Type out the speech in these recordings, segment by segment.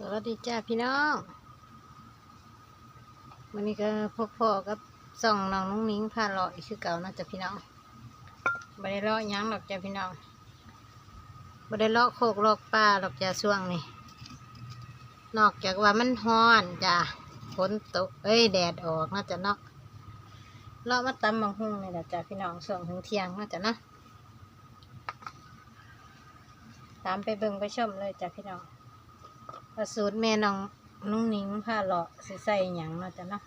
สวัสดีจ้าพี่น้องวันนี้ก็พบพ่อกับส่องน้องนุ้งนิ้งพาเลาะอีกคือเก่านาะจ้ะพี่น้องไม่ได้เลาะยังหรอกจ้ะพี่น้องไม่ได้เลาะโคกเลาะป่าหรอกจ้ะช่วงนี้ นอกจากว่ามันฮ้อนจ้ะฝนตกเอ้ยแดดออกเนาจะเนาะเลาะมาตำบางหุ่งนี่แหละจ้ะพี่น้องช่วงถึงเที่ยงเนาจะนะตามไปเบิ่งไปชมเลยจ้ะพี่น้อง ว่าสูตรแม่น้องน้องนิ้งผ้าเลาะสิใส่หยังเนาะจ้ะเนาะ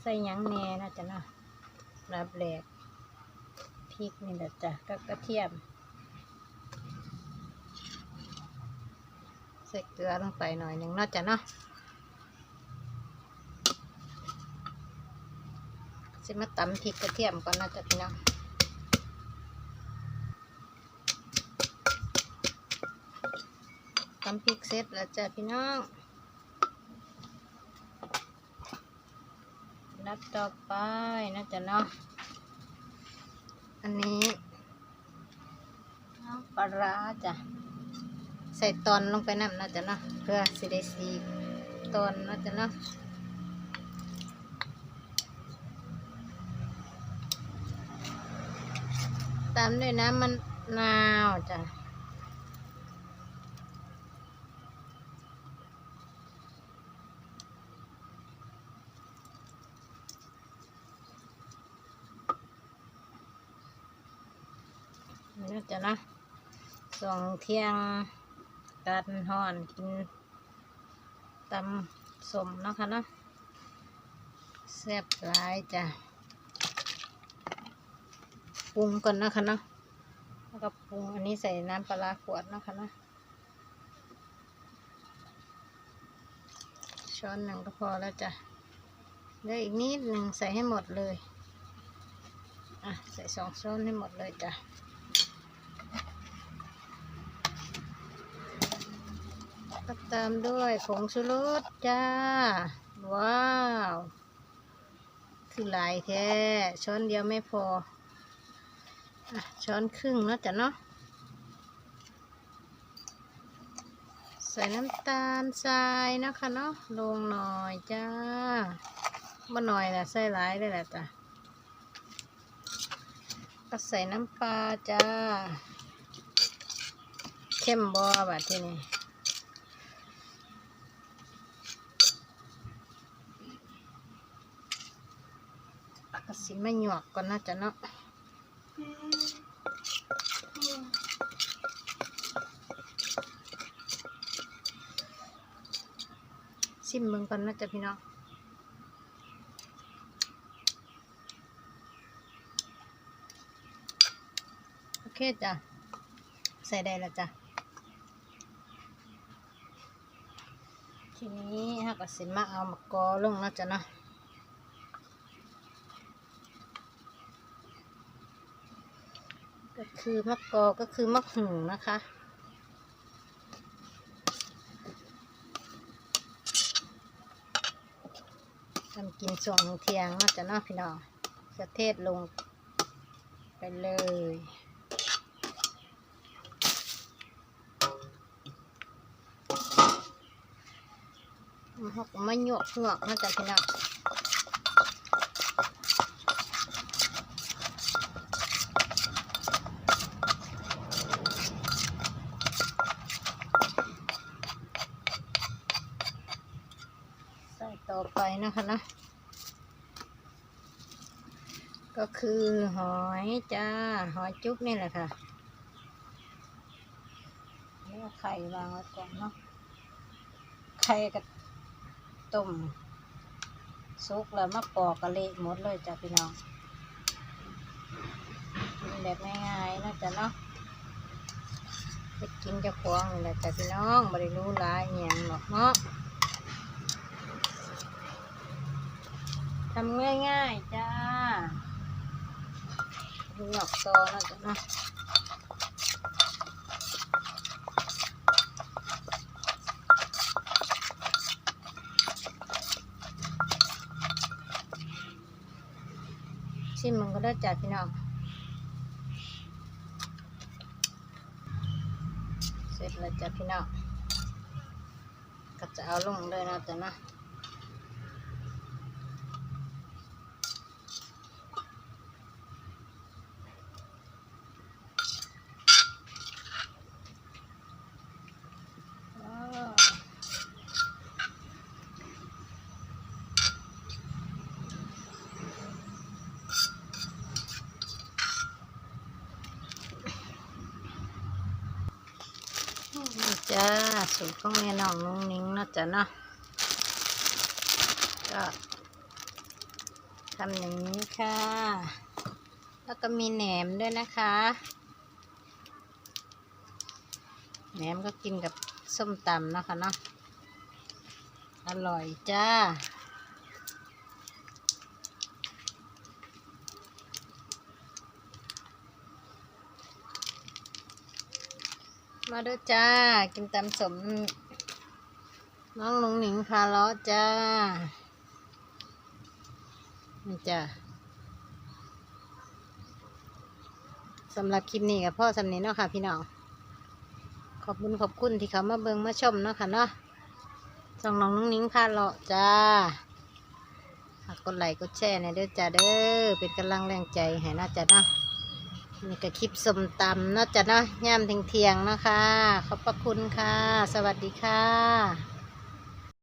ใส่หยังแหน่เนาะจ้ะเนาะรับแหลกพริกนี่แหละจ้ะก็กระเทียมใส่เกลือลงไปหน่อยหนึ่งเนาะจ้ะเนาะสิมาตำพริกกระเทียมก่อนนาะจ้ะพี่น้อง ตำพริกเสร็จแล้วจ้ะพี่น้องนับต่อไปนะจ๊ะเนาะ อันนี้น้ำปลาร้าจ้ะ ใส่ตอนลงไปน้ำนะจ๊ะเนาะ เพื่อสิได้สีตอนนะจ๊ะเนาะตามด้วยน้ำมันนาวจ้ะ นะจ๊ะนะสองเที่ยงการห่อนกินตำสมนะคะเนาะแซ่บหลายจ้ะปรุงก่อนนะคะเนาะแล้วก็ปรุงอันนี้ใส่น้ำปลาขวดนะคะเนาะช้อนหนึ่งก็พอแล้วจ้ะเหลืออีกนิดหนึ่งใส่ให้หมดเลย อะ ใส่สองช้อนให้หมดเลยจ้ะ ก็ตามด้วยผงชูรสจ้า ว้าว คือหลายแท้ ช้อนเดียวไม่พออช้อนครึ่งเนาะจ้ะเนาะใส่น้ำตาลทรายนะคะเนาะลงหน่อยจ้าบ่หน่อยแหละใส่หลายเลยแหละจ้ะก็ใส่น้ำปลาจ้า เข้มบอแบบที่นี่ ก็สิมาหยวกก่อนนะจ๊ะเนาะชิมเบิ่งก่อนนะจ๊ะพี่น้องโอเคจ้ะใส่ได้แล้วจ้ะทีนี้ฮะก็สิมาเอามากอลงนะจ๊ะเนาะ ก็คือมะกอก็คือมะหูนะคะทำกินส่วนเทียงน่าจะน่าพี่น้องจะเทศลงไปเลยมันหกมาหยวกหยวกน่าจะพี่น้อง ใส่ต่อไป นะคะนะก็คือหอยจ้า หอยจุ๊บนี่แหละค่ะนี่ไข่วางไว้ก่อนเนาะไข่กับต้มซุกแล้วมาปอกกะเละหมดเลยจ้ะพี่น้องกินแบบง่ายๆนะจ๊ะเนาะไปกินจะควงนี่แหละจ้ะพี่น้องไม่ได้รู้หลายอย่างหรอกเนาะ ทำง่ายๆจ้าหยอกโตนะจ๊ะนะชิมมันก็ได้จ้ะพี่น้องเสร็จแล้วจ้ะพี่น้องก็จะเอาลงเลยนะจ๊ะนะอ้าวนี่ จ้า สูตรของแม่น้องนุ่งนิ้งเนาะจ๊ะเนาะก็ทำอย่างนี้ค่ะ แล้วก็มีแหนมด้วยนะคะ แหนมก็กินกับส้มตำนะคะเนาะอร่อยจ้า มาด้วยจ้า กินตำสม น้องหนุงหนิงพาล้อจ้า นี่จ้าสำหรับคลิปนี้กับพ่อสำเนีเนาะค่ะ พี่น้อง ขอบคุณขอบคุณที่เขามาเบิงมาชมเนาะค่ะเนาะส่องน้องนุ้งนิ้งพาเลาะจ้าฝากกดไลค์กดแชร์ในเด้อจ้าเด้อ เป็นกำลังแรงใจให้น่าจะเนาะ นี่ก็คลิปสมตำเนาะจ้ะเนาะย่ามเทียงๆเนาะค่ะ ขอบพระคุณค่ะ สวัสดีค่ะ